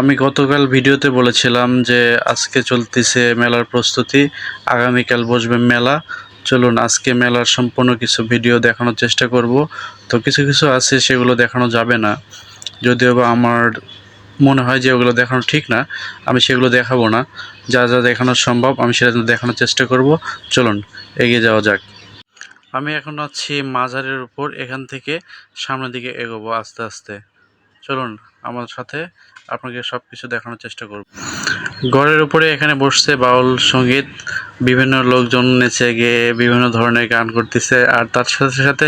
আমি গতকাল ভিডিওতে বলেছিলাম যে আজকে চলতেছে মেলার প্রস্তুতি, আগামীকাল বসবে মেলা। চলুন, আজকে মেলার সম্পূর্ণ কিছু ভিডিও দেখানোর চেষ্টা করব। তো কিছু কিছু আছে সেগুলো দেখানো যাবে না। যদিও বা আমার মনে হয় যে ওগুলো দেখানো ঠিক না, আমি সেগুলো দেখাবো না। যা যা দেখানো সম্ভব, আমি সেটা দেখানোর চেষ্টা করব। চলুন, এগিয়ে যাওয়া যাক। আমি এখন আছি মাজারের উপর, এখান থেকে সামনের দিকে এগোবো আস্তে আস্তে। চলুন, আমার সাথে আপনাকে সব কিছু দেখানোর চেষ্টা করব। ঘরের উপরে এখানে বসছে বাউল সংগীত। বিভিন্ন লোকজন নেচে গিয়ে বিভিন্ন ধরনের গান করতেছে। আর তার সাথে সাথে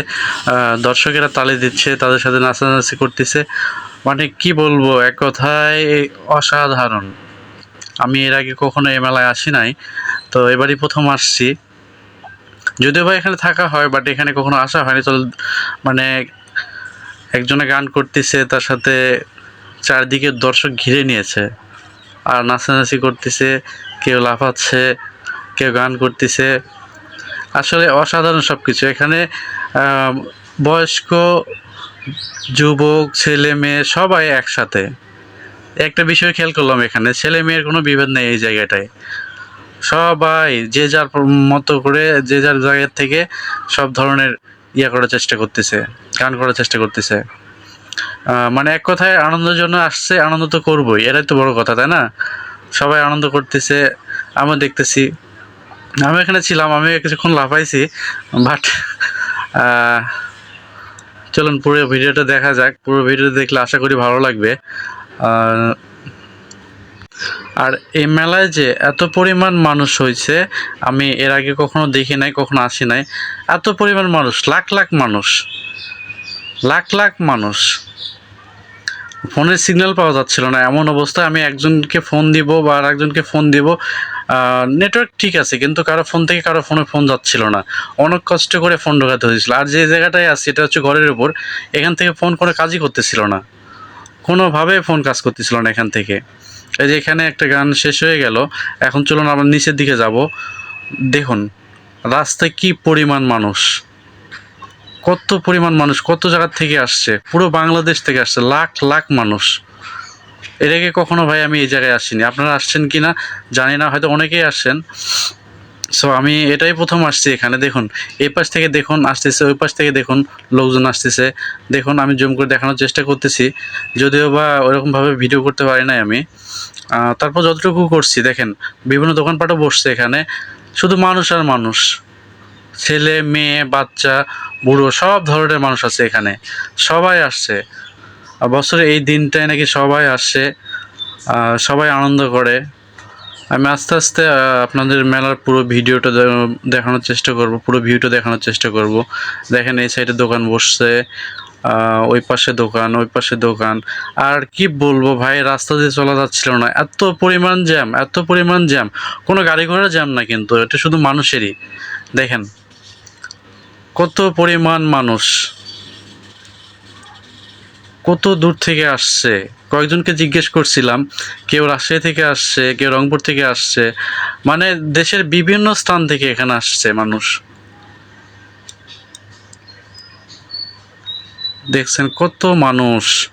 দর্শকেরা তালি দিচ্ছে, তাদের সাথে নাচানাচি করতেছে। মানে কি বলব, এক কথায় অসাধারণ। আমি এর আগে কখনো এই মেলায় আসি নাই, তো এবারই প্রথম আসছি। যদিও বা এখানে থাকা হয় বাট এখানে কখনো আসা হয়নি। তো মানে একজনে গান করতেছে, তার সাথে চারদিকে দর্শক ঘিরে নিয়েছে। আর নাচানাচি করতেছে, কেউ লাফাচ্ছে, কেউ গান করতেছে। আসলে অসাধারণ সব কিছু এখানে বয়স্ক, যুবক, ছেলে, মেয়ে সবাই একসাথে। একটা বিষয় খেয়াল করলাম এখানে, ছেলে মেয়ের কোনো বিভেদ নেই এই জায়গাটায়। সবাই যে যার মতো করে, যে যার জায়গা থেকে সব ধরনের ইয়া করার চেষ্টা করতেছে, গান করার চেষ্টা করতেছে। মানে এক কথায় আনন্দের জন্য আসছে, আনন্দ তো করবোই, এটাই তো বড় কথা, তাই না? সবাই আনন্দ করতেছে, আমিও দেখতেছি। আমি এখানে ছিলাম আমি কিছুক্ষণ লাফাইছি বাট চলুন পুরো ভিডিওটা দেখা যাক, পুরো ভিডিও দেখলে আশা করি ভালো লাগবে। আর এই মেলায় যে এত পরিমাণ মানুষ হয়েছে, আমি এর আগে কখনো দেখি নাই, কখনো আসি নাই, এত পরিমাণ মানুষ, লাখ লাখ মানুষ, লাখ লাখ মানুষ। ফোনের সিগন্যাল পাওয়া যাচ্ছিল না, এমন অবস্থায় আমি একজনকে ফোন দিব বা আর একজনকে ফোন দিব নেটওয়ার্ক ঠিক আছে, কিন্তু কারও ফোন থেকে কারও ফোনে ফোন যাচ্ছিল না। অনেক কষ্ট করে ফোন ঢোকাতে হয়েছিল। আর যে জায়গাটায় আছি, এটা হচ্ছে ঘরের উপর, এখান থেকে ফোন করে কাজই করতেছিল না। কোনোভাবে ফোন কাজ করতেছিল না এখান থেকে। এই যে এখানে একটা গান শেষ হয়ে গেল, এখন চলুন আমরা নিচের দিকে যাব। দেখুন, রাস্তায় কি পরিমাণ মানুষ। কত পরিমাণ মানুষ, কত জায়গা থেকে আসছে, পুরো বাংলাদেশ থেকে আসছে, লাখ লাখ মানুষ। এর আগে কখনো ভাই আমি এই জায়গায় আসিনি। আপনারা আসছেন কি না জানি না, হয়তো অনেকেই আসছেন। সো আমি এটাই প্রথম আসছি এখানে, দেখুন। এই পাশ থেকে দেখুন, আসতেছে, ওই পাশ থেকে দেখুন, লোকজন আসতেছে। দেখুন, আমি জুম করে দেখানোর চেষ্টা করতেছি। যদিও বা ওরকমভাবে ভিডিও করতে পারি নাই আমি। তারপর যতটুকু করছি, দেখেন, বিভিন্ন দোকানপাটও বসছে এখানে। শুধু মানুষ আর মানুষ। ছেলে, মেয়ে, বাচ্চা, বুড়ো, সব ধরনের মানুষ আছে এখানে। সবাই আসছে। বছরে এই দিনটায় নাকি সবাই আসছে সবাই আনন্দ করে। আমি আস্তে আস্তে আপনাদের মেলার পুরো ভিডিওটা দেখানোর চেষ্টা করব, পুরো ভিউটা দেখানোর চেষ্টা করব। দেখেন, এই সাইডে দোকান বসছে ওই পাশে দোকান, ওই পাশে দোকান। আর কি বলব ভাই, রাস্তা দিয়ে চলা যাচ্ছিল না। এত পরিমাণ জ্যাম, এত পরিমাণ জ্যাম। কোনো গাড়ি ঘোড়া জ্যাম না কিন্তু, এটা শুধু মানুষেরই। দেখেন কত পরিমাণ মানুষ কত দূর থেকে আসছে? কয়েকজনকে জিজ্ঞেস করছিলাম, কেউ রাজশাহী থেকে আসছে, কেউ রংপুর থেকে আসছে। মানে দেশের বিভিন্ন স্থান থেকে এখানে আসছে মানুষ। দেখছেন কত মানুষ।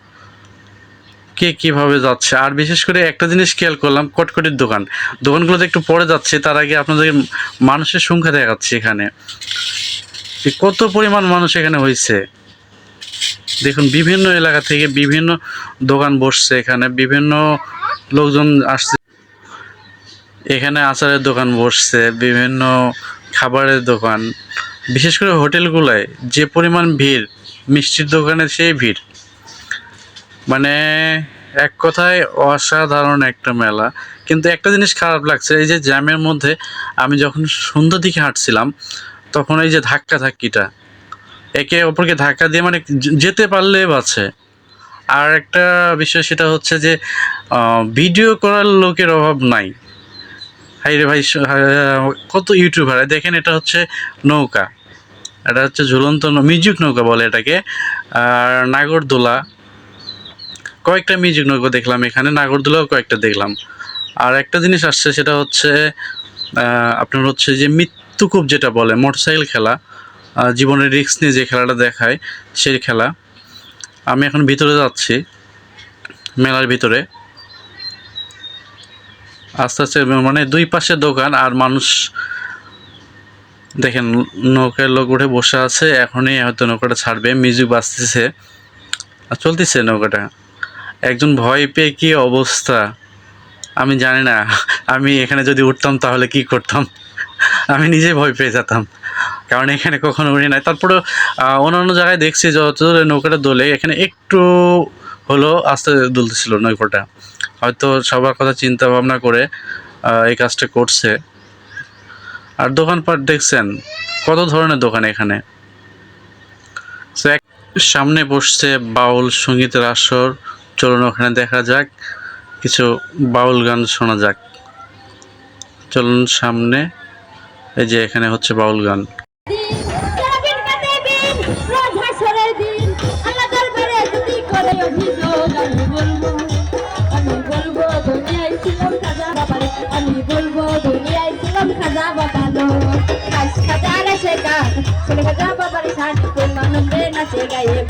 কে কীভাবে যাচ্ছে? আর বিশেষ করে একটা জিনিস খেয়াল করলাম, কটকটির দোকান। দোকানগুলোতে একটু পরে যাচ্ছে, তার আগে আপনাদের মানুষের সংখ্যা দেখাচ্ছি এখানে। কত পরিমাণ মানুষ এখানে হয়েছে? দেখুন, বিভিন্ন এলাকা থেকে বিভিন্ন দোকান বসছে এখানে, বিভিন্ন লোকজন আসছে। এখানে আচারের দোকান বসছে, বিভিন্ন খাবারের দোকান। বিশেষ করে হোটেলগুলোয় যে পরিমাণ ভিড়, মিষ্টির দোকানে সেই ভিড়। মানে এক কথায় অসাধারণ একটা মেলা। কিন্তু একটা জিনিস খারাপ লাগছে, এই যে জ্যামের মধ্যে আমি যখন সন্ধ্যার দিকে হাঁটছিলাম তখন এই যে ধাক্কা ধাক্কিটা, একে অপরকে ধাক্কা দিয়ে মানে যেতে পারলে বাঁচে। আর একটা বিষয় সেটা হচ্ছে যে ভিডিও করার লোকের অভাব নাই। হাই রে ভাই কত ইউটিউবার। দেখেন এটা হচ্ছে নৌকা। এটা হচ্ছে ঝুলন্ত মিউজিক নৌকা বলে এটাকে। আর নাগরদোলা। কয়েকটা মিউজিক নৌকা দেখলাম এখানে, নাগরদোলাও কয়েকটা দেখলাম। আর একটা জিনিস আসছে, সেটা হচ্ছে আপনার হচ্ছে যে মৃত্যুকূপ যেটা বলে, মোটরসাইকেল খেলা জীবনের রিস্ক নিয়ে যে খেলাটা দেখায় সেই খেলা। আমি এখন ভিতরে যাচ্ছি, মেলার ভিতরে। আস্তে আস্তে মানে দুই পাশে দোকান আর মানুষ, দেখেন নৌকার লোক উঠে বসে আছে, এখনই হয়তো নৌকাটা ছাড়বে, মিউজিক বাজতেছে। আর চলতেছে নৌকাটা। একজন ভয় পেয়ে কী অবস্থা? আমি জানি না, আমি এখানে যদি উঠতাম তাহলে কি করতাম? আমি নিজে ভয় পেয়ে যেতাম। কারণ এখানে কখনো উঠি নাই। তারপরেও আহ, অন্যান্য জায়গায় দেখছি যত নৌকাটা দোলে এখানে একটু হলো আস্তে দুলতেছিল নৌকাটা। হয়তো সবার কথা চিন্তা ভাবনা করে এই কাজটা করছে। আর দোকানপাট দেখছেন কত ধরনের দোকান এখানে? সামনে বসছে বাউল সঙ্গীতের আসর। চলুন ওখানে দেখা যাক কিছু বাউল গান শোনা যাক। চলুন সামনে। এই যে এখানে হচ্ছে বাউল গান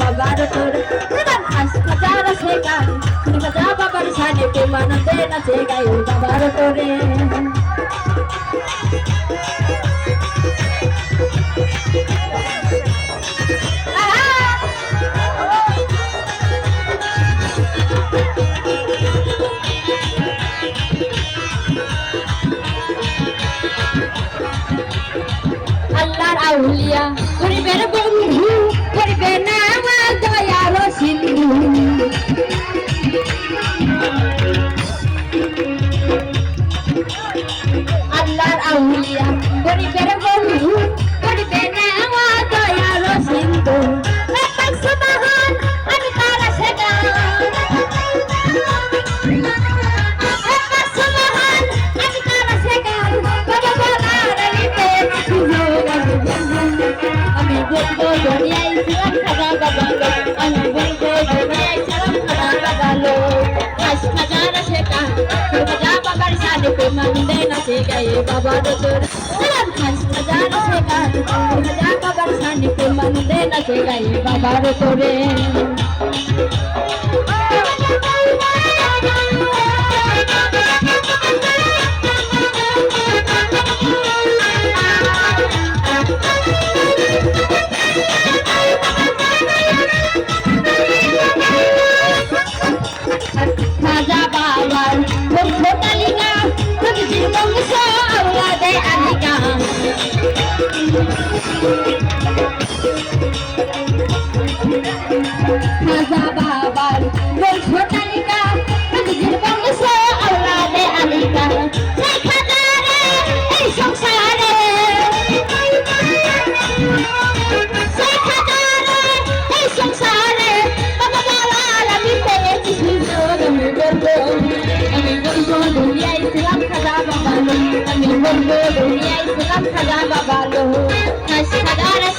বাবার তোর। আল্লাহর আউলিয়া গরিবের বন্ধু করবে বাবার তোর সালাম খাস খাজার শেখা খাজা বাবার সাথে মানবে না সে গায়ে বাবার তোরে।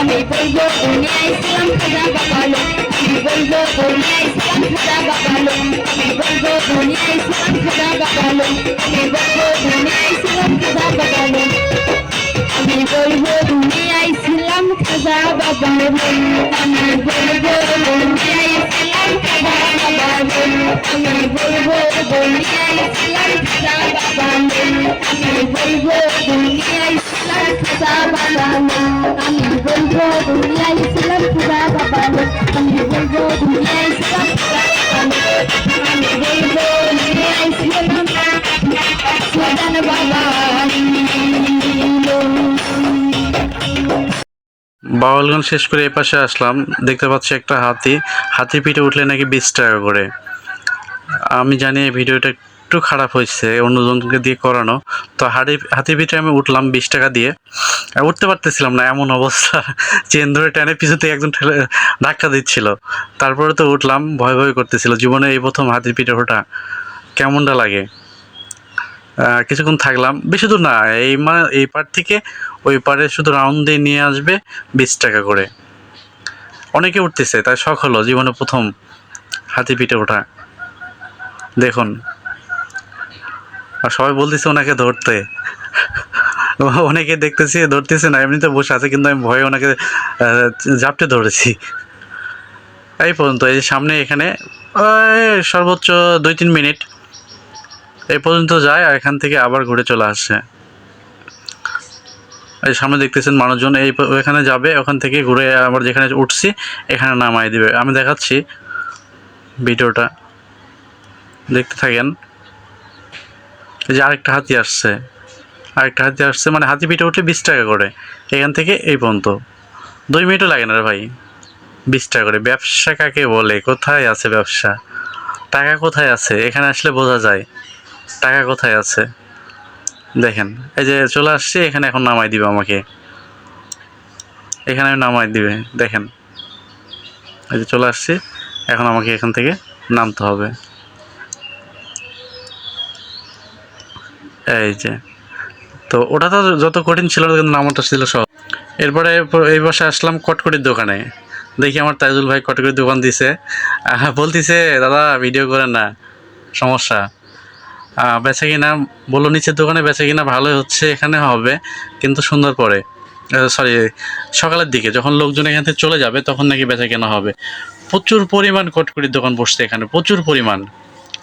আমি বলব দুনিয়া ইসলাম খাজা বাবালো আমি বলব দুনিয়া ইসলাম আমি বলব দুনিয়া ইসলাম খাজা বাবালো আমি বলব দুনিয়া ইসলাম খাজা বাবালো আমি বলব দুনিয়া ইসলাম খাজা বাবালো আমি বলব দুনিয়া ইসলাম আমি বলব দুনিয়া ইসলাম সুদান বাবা বাউল শেষ করে এই পাশে আসলাম। দেখতে পাচ্ছি একটা হাতি। হাতি পিঠে উঠলে নাকি বিশ টাকা করে। আমি জানি এই ভিডিওটা একটু খারাপ হয়েছে, অন্যজনকে দিয়ে করানো। তো হাতি হাতি পিঠে আমি উঠলাম বিশ টাকা দিয়ে। উঠতে পারতেছিলাম না, এমন অবস্থা। চেন ধরে টেনে পিছুতে একজন ঠেলে, ধাক্কা দিচ্ছিল। তারপরে তো উঠলাম, ভয় ভয় করতেছিল, জীবনে এই প্রথম হাতি পিঠে ওঠা। কেমনটা লাগে? কিছুক্ষণ থাকলাম, বেশি দূর না, এই মা, এই পার থেকে ওই পারে শুধু রাউন্ড দিয়ে নিয়ে আসবে বিশ টাকা করে। অনেকে উঠতেছে, তাই শখ হলো জীবনে প্রথম হাতি পিঠে ওঠা। দেখুন। আর সবাই বলতেছে ওনাকে ধরতে। অনেকে দেখতেছি, ধরতেছে না, এমনিতে বসে আছে, কিন্তু আমি ভয়ে ওনাকে জাপটে ধরেছি। এই পর্যন্ত, এই সামনে এখানে সর্বোচ্চ দুই তিন মিনিট। এই পর্যন্ত যায় আর এখান থেকে আবার ঘুরে চলে আসছে এই সামনে দেখতেছেন মানুষজন, এই ওখানে যাবে, ওখান থেকে ঘুরে আবার যেখানে উঠছি, এখানে নামাই দিবে। আমি দেখাচ্ছি ভিডিওটা। দেখতে থাকেন। এই যে আরেকটা হাতি আসছে। আরেকটা হাতি আসছে মানে হাতি পিঠে উঠে বিশ টাকা করে। এখান থেকে এই পর্যন্ত। দুই মিনিটও লাগে না রে ভাই। বিশ টাকা করে। ব্যবসা কাকে বলে? কোথায় আছে ব্যবসা? টাকা কোথায় আছে? এখানে আসলে বোঝা যায়। টাকা কোথায় আছে? দেখেন। এই যে চলে আসছে, এখানে এখন নামাই দিবে আমাকে। এখানে নামাই দিবে। দেখেন। এই যে চলে আসছে, এখন আমাকে এখান থেকে নামতে হবে। এই যে। তো ওটা তো যত কঠিন ছিল, কিন্তু নামটা ছিল সব এরপরে এই বসে আসলাম কটকটির দোকানে। দেখি আমার তাইজুল ভাই কটকটির দোকান দিছে। বলতিছে, দাদা ভিডিও করেন না, সমস্যা। বেচা কিনা বলল, নিচের দোকানে বেচা কিনা ভালোই হচ্ছে, এখানে হবে, কিন্তু সুন্দর পরে সরি সকালের দিকে, যখন লোকজন এখান থেকে চলে যাবে, তখন নাকি বেচা কেনা হবে। প্রচুর পরিমাণ কটকটির দোকান বসছে এখানে, প্রচুর পরিমাণ।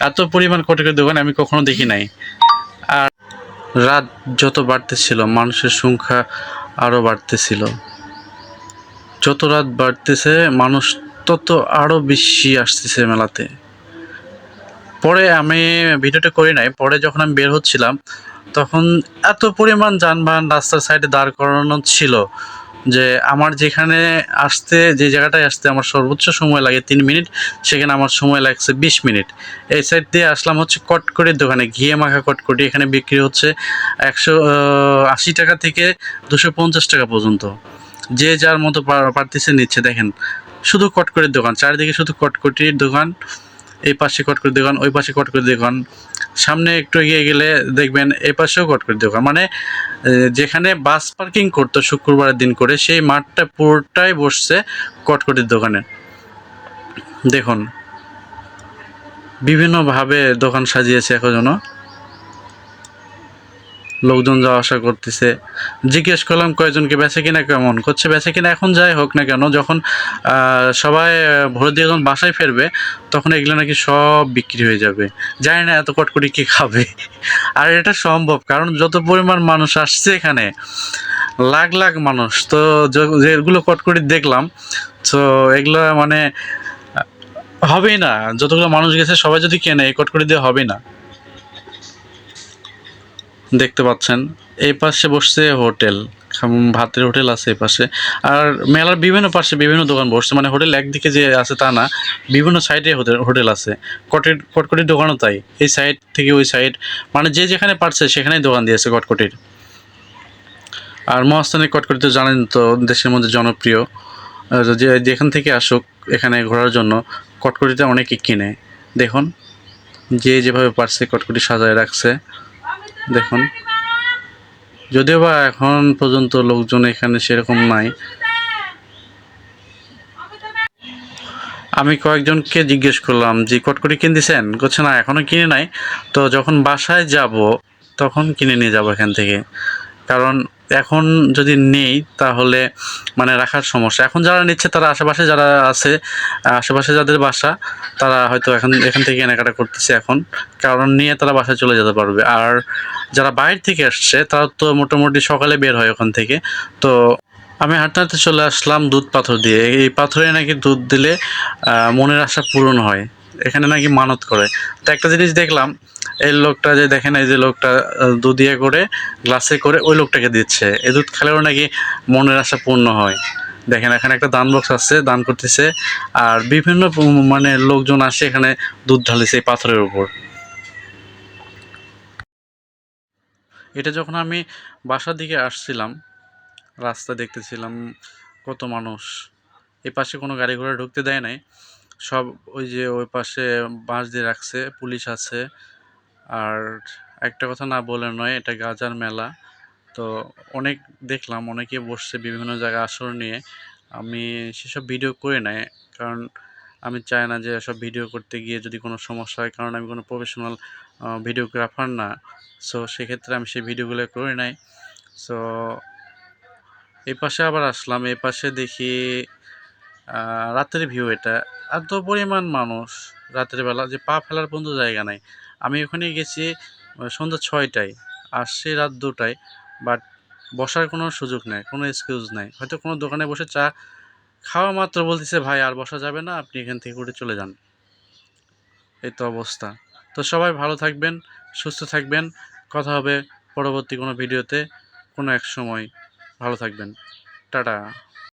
এত পরিমাণ কটকটির দোকান আমি কখনো দেখি নাই। আর রাত যত বাড়তেছিল, মানুষের সংখ্যা আরও বাড়তেছিল। যত রাত বাড়তেছে, মানুষ তত আরও বেশি আসতেছে মেলাতে। পরে আমি ভিডিওটা করি নাই, পরে যখন আমি বের হচ্ছিলাম, তখন এত পরিমাণ যানবাহন রাস্তার সাইডে দাঁড় করানো ছিল। যে আমার যেখানে আসতে, যে জায়গাটায় আসতে আমার সর্বোচ্চ সময় লাগে তিন মিনিট, সেখানে আমার সময় লাগছে বিশ মিনিট। এই সাইড দিয়ে আসলাম হচ্ছে কটকটির দোকানে, ঘিয়ে মাখা কটকটি। এখানে বিক্রি হচ্ছে একশো আশি টাকা থেকে দুশো পঞ্চাশ টাকা পর্যন্ত। যে যার মতো পার- পারতেছে নিচ্ছে, দেখেন, শুধু কটকটির দোকান, চারিদিকে শুধু কটকটির দোকান। এই পাশে কট করে দোকান ওই পাশে কট করে দেখুন। সামনে একটু এগিয়ে গেলে দেখবেন এই পাশেও কট করে দোকান মানে যেখানে বাস পার্কিং করতো শুক্রবারের দিন করে, সেই মাঠটা পুরোটাই বসছে কটকটির দোকানে। দেখুন, বিভিন্নভাবে দোকান সাজিয়েছে এখনও। লোকজন যাওয়া আসা করতেছে। জিজ্ঞেস করলাম কয়েকজনকে বেচে কিনা কেমন? করছে বেচে কিনা এখন যাই হোক না কেন, যখন সবাই, ভোর দিয়ে যখন বাসায় ফেরবে, তখন এগুলো নাকি সব বিক্রি হয়ে যাবে। জানি না এত কটকটি কি খাবে। আর এটা সম্ভব, কারণ যত পরিমাণ মানুষ আসছে এখানে, লাখ লাখ মানুষ, তো যেগুলো কটকটি দেখলাম, তো এগুলো মানে হবেই না। যতগুলো মানুষ গেছে, সবাই যদি কেনে কটকটি দিয়ে হবে না। দেখতে পাচ্ছেন। এই পাশে বসছে হোটেল। ভাতের হোটেল আছে এই পাশে। আর মেলার বিভিন্ন পাশে বিভিন্ন দোকান বসছে। মানে হোটেল একদিকে যে আছে তা না, বিভিন্ন সাইডে হোটেল আছে। কটের, কটকটির দোকানও তাই। এই সাইড থেকে ওই সাইড মানে যে যেখানে পারছে সেখানেই দোকান দিয়েছে কটকটির। আর মহাস্থানের কটকটি তো জানেন তো, দেশের মধ্যে জনপ্রিয়। যে যেখান থেকে আসুক, এখানে ঘোরার জন্য কটকটিতে অনেকে কিনে। দেখুন, যে যেভাবে পারছে কটকটি সাজায় রাখছে। দেখুন। যদিও বা এখন পর্যন্ত লোকজন এখানে সেরকম নাই। আমি কয়েকজনকে জিজ্ঞেস করলাম যে কটকটি কিনতেছেন করছে না এখনও কিনে নাই। তো যখন বাসায় যাব, তখন কিনে নিয়ে যাব এখান থেকে। কারণ এখন যদি নেই, তাহলে মানে রাখার সমস্যা। এখন যারা নিচ্ছে, তারা আশেপাশে যারা আছে, আশেপাশে যাদের বাসা, তারা হয়তো এখন, এখান থেকে কেনাকাটা করতেছে এখন। কারণ নিয়ে তারা বাসায় চলে যেতে পারবে। আর যারা বাইরে থেকে আসছে, তারা তো মোটামুটি সকালে বের হয় ওখান থেকে। তো আমি হাঁটতে হাঁটতে চলে আসলাম দুধ পাথর দিয়ে। এই পাথরে নাকি দুধ দিলে মনের আশা পূরণ হয়। এখানে নাকি মানত করে। তো একটা জিনিস দেখলাম এই লোকটা যে দেখেন এই যে লোকটা আহ, দুধ ইয়ে করে গ্লাসে করে ওই লোকটাকে দিচ্ছে। এই দুধ খেলেও নাকি মনের আশা পূর্ণ হয়। দেখেন এখানে একটা দান বক্স আছে দান করতেছে আর বিভিন্ন মানে লোকজন আসে এখানে দুধ ঢালিছে এই পাথরের উপর। এটা যখন আমি বাসার দিকে আসছিলাম রাস্তা দেখতেছিলাম কত মানুষ। এই পাশে কোনো গাড়ি ঘোড়া ঢুকতে দেয় নাই। সব ওই যে ওই পাশে বাঁশ দিয়ে রাখছে পুলিশ আছে আর একটা কথা না বলে নয়, এটা গাজার মেলা। তো অনেক দেখলাম, অনেকে বসছে বিভিন্ন জায়গায় আসর নিয়ে। আমি সেসব ভিডিও করে নাই, কারণ আমি চাই না যে সব ভিডিও করতে গিয়ে যদি কোনো সমস্যা হয়, কারণ আমি কোনো প্রফেশনাল ভিডিওগ্রাফার না। সো সেক্ষেত্রে আমি সেই ভিডিওগুলো করে নাই। সো এই পাশে আবার আসলাম, এই পাশে দেখি রাতের ভিউ এটা। এত পরিমাণ মানুষ রাতের বেলা, যে পা ফেলার পর্যন্ত জায়গা নাই। আমি ওখানে গেছি সন্ধ্যা ছয়টায় আসছি রাত দুটায় বাট বসার কোনো সুযোগ নেই, কোনো এক্সকিউজ নাই। হয়তো কোনো দোকানে বসে চা খাওয়া মাত্র বলতেছে, ভাই, আর বসা যাবে না, আপনি এখান থেকে উঠে চলে যান। এই তো অবস্থা। তো সবাই ভালো থাকবেন, সুস্থ থাকবেন। কথা হবে পরবর্তী কোনো ভিডিওতে, কোনো এক সময়। ভালো থাকবেন। টাটা।